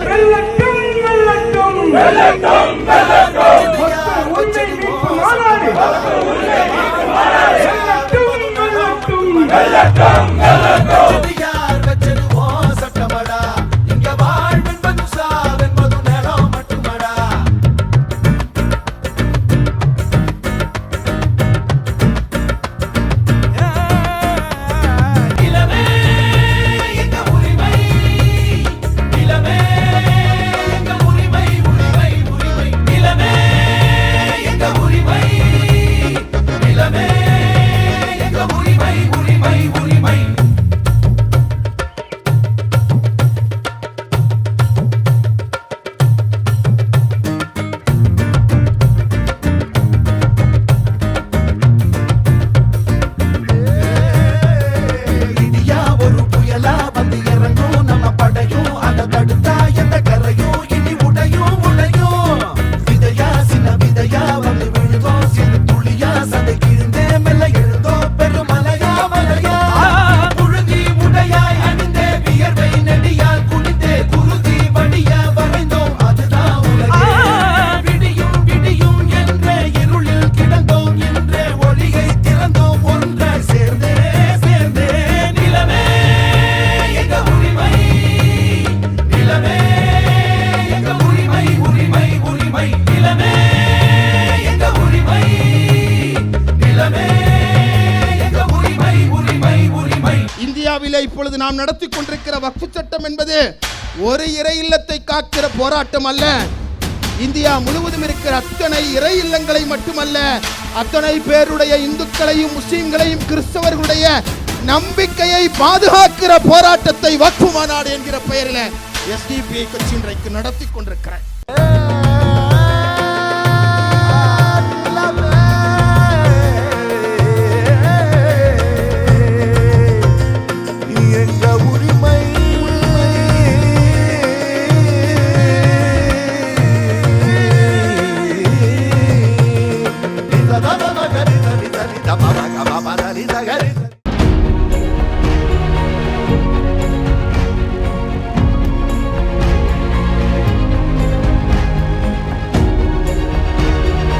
வெள்ளட்டும் வெள்ளட்டும் வெள்ளட்டும் உண்மை மீட்பு மாநாடு சட்டத்தில் இப்பொழுது நாம் நடத்தி கொண்டிருக்கிற வக்ஃபு சட்டம் என்பது ஒரு இறை இல்லத்தை காக்கிற போராட்டம் அல்ல. இந்தியா முழுவதும் இருக்கிற அத்தனை இறை இல்லங்களை மட்டுமல்ல அத்தனை பேருடைய இந்துக்களையும் முஸ்லீம்களையும் கிறிஸ்தவர்களுடைய நம்பிக்கையை பாதுகாக்கிற போராட்டத்தை வக்ஃபு மாநாடு என்கிற பெயரில் எஸ்டிபிஐ கட்சி இன்றைக்கு நடத்தி கொண்டிருக்கிறேன்